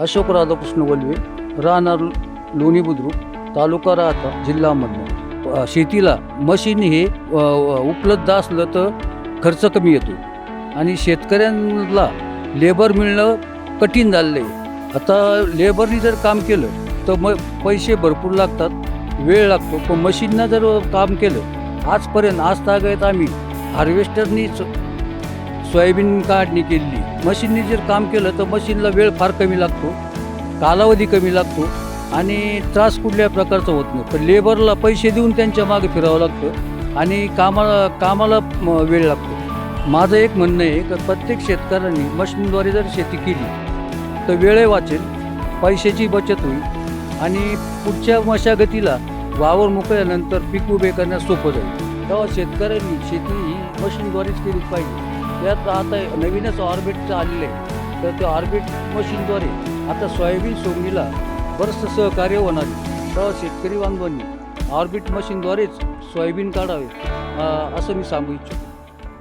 Ashok Radhakrishna valve राहणार लोणी बुद्रुक तालुका राहता जिल्हा शेतीला मशीन हे उपलब्ध असलं तर खर्च कमी येतो. आणि शेतकऱ्यांना लेबर मिळणं कठीण झालेलं आहे आता लेबरनी जर काम केलं तर म पैसे भरपूर लागतात वेळ लागतो. पण मशीननं जर काम केलं आजपर्यंत आज तागायत आम्ही हार्वेस्टरनीच सोयाबीन काढणी केलेली मशीननी जर काम केलं तर मशीनला वेळ फार कमी लागतो कालावधी कमी लागतो आणि त्रास कुठल्या प्रकारचा होत नाही. पण लेबरला पैसे देऊन त्यांच्या मागे फिरावं लागतं आणि कामाला कामाला वेळ लागतो. माझं एक म्हणणं आहे की प्रत्येक शेतकऱ्यांनी मशीनद्वारे जर शेती केली तर वेळ वाचेल पैशाची बचत होईल आणि पुढच्या मशागतीला वावर मोकळ्यानंतर पीक उभे करण्यास सोपं जाईल. तेव्हा शेतकऱ्यांनी शेती ही मशीनद्वारेच केली पाहिजे. त्यात आता नवीनच ऑर्बिटचं आलेलं आहे. तर ते ऑर्बिट मशीनद्वारे आता सोयाबीन सोंगीला बरंचसं सहकार्य होणार आहे. तेव्हा शेतकरी बांधवांनी ऑर्बिट मशीनद्वारेच सोयाबीन काढावे असं मी सांगू इच्छितो.